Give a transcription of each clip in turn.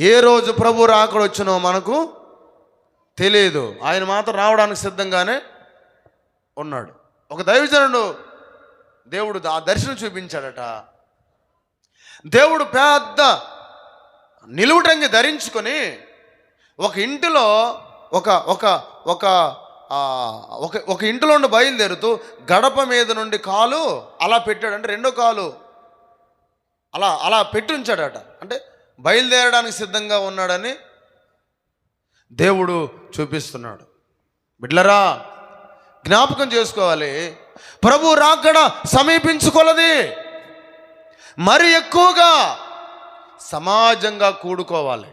ఏ రోజు ప్రభు రాకడ వచ్చినో మనకు తెలియదు ఆయన మాత్రం రావడానికి సిద్ధంగానే ఉన్నాడు. ఒక దైవజనుడు దేవుడు ఆ దర్శనం చూపించాడట. దేవుడు పెద్ద నిలువుటంగి ధరించుకొని ఒక ఇంటిలో ఒక ఒక ఒక ఒక ఒక ఇంటిలో ఉండి బయలుదేరుతూ గడప మీద నుండి కాలు అలా పెట్టాడు అంటే రెండో కాలు అలా అలా పెట్టి ఉంచాడట. అంటే బయలుదేరడానికి సిద్ధంగా ఉన్నాడని దేవుడు చూపిస్తున్నాడు. బిడ్లరా జ్ఞాపకం చేసుకోవాలి. ప్రభు రాకడ సమీపించుకొలది. మరి ఎక్కువగా సమాజంగా కూడుకోవాలి.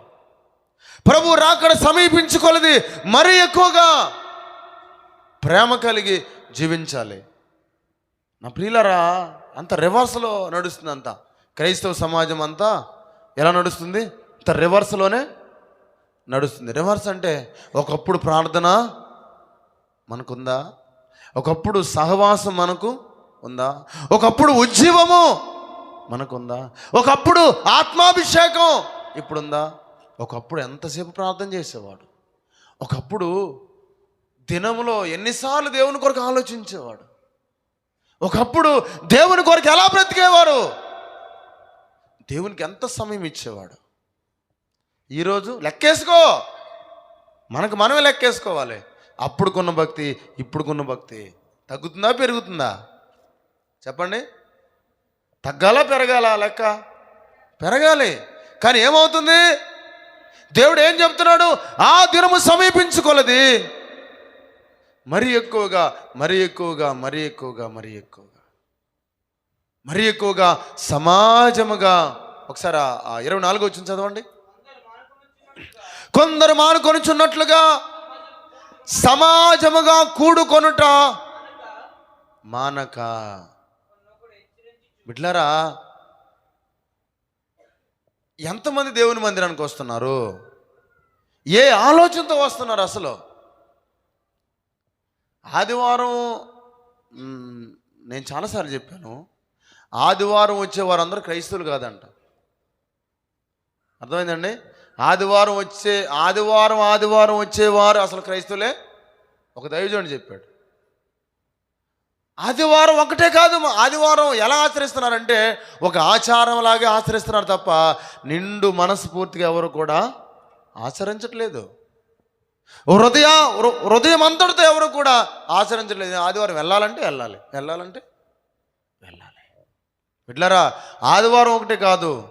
ప్రభు రాకడ సమీపించుకొలది. మరి ఎక్కువగా ప్రేమ కలిగి జీవించాలి. నా ప్రియులరా అంత రివర్స్లో నడుస్తుంది అంతా క్రైస్తవ సమాజం అంతా ఎలా నడుస్తుంది? అంత రివర్స్లోనే నడుస్తుంది. రివర్స్ అంటే ఒకప్పుడు ప్రార్థన మనకుందా? ఒకప్పుడు సహవాసం మనకు ఉందా? ఒకప్పుడు ఉజ్జీవము మనకుందా? ఒకప్పుడు ఆత్మాభిషేకం ఇప్పుడుందా? ఒకప్పుడు ఎంతసేపు ప్రార్థన చేసేవాడు? ఒకప్పుడు దినములో ఎన్నిసార్లు దేవుని కొరకు ఆలోచించేవాడు? ఒకప్పుడు దేవుని కొరకు ఎలా బ్రతికేవారు? దేవునికి ఎంత సమయం ఇచ్చేవాడు? ఈరోజు లెక్కేసుకో! మనకు మనమే లెక్కేసుకోవాలి. అప్పుడుకున్న భక్తి ఇప్పుడుకున్న భక్తి. తగ్గుతుందా పెరుగుతుందా? చెప్పండి. తగ్గాలా పెరగాల లెక్క? పెరగాలి. కానీ ఏమవుతుంది? దేవుడు ఏం చెప్తున్నాడు? ఆ దినము సమీపించుకోలేది. మరీ ఎక్కువగా మరీ ఎక్కువగా మరీ ఎక్కువగా మరీ ఎక్కువగా. మరీ ఎక్కువగా సమాజముగా. ఒకసారి ఆ- ఇరవై నాలుగు వచ్చింది చదవండి. కొందరు మానుకొనుచున్నట్లుగా సమాజముగా కూడుకొనుట మానక. బిడ్లరా ఎంతమంది దేవుని మందిరానికి వస్తున్నారు? ఏ ఆలోచనతో వస్తున్నారు అసలు? ఆదివారం నేను చాలాసార్లు చెప్పాను ఆదివారం వచ్చే వారందరూ క్రైస్తవులు కాదంట. అర్థమైందండి? ఆదివారం వచ్చే ఆదివారం ఆదివారం వచ్చేవారు అసలు క్రైస్తవులే? ఒక దైవజనుడు చెప్పాడు. ఆదివారం ఒకటే కాదు ఆదివారం ఎలా ఆచరిస్తున్నారంటే ఒక ఆచారంలాగే ఆచరిస్తున్నారు తప్ప నిండు మనస్ఫూర్తిగా ఎవరు కూడా ఆచరించట్లేదు. హృదయ హృదయం అంతటితో ఎవరు కూడా ఆచరించట్లేదు. ఆదివారం వెళ్ళాలంటే వెళ్ళాలి. వెళ్ళాలంటే బిడ్లరా ఆదివారం ఒకటే కాదు.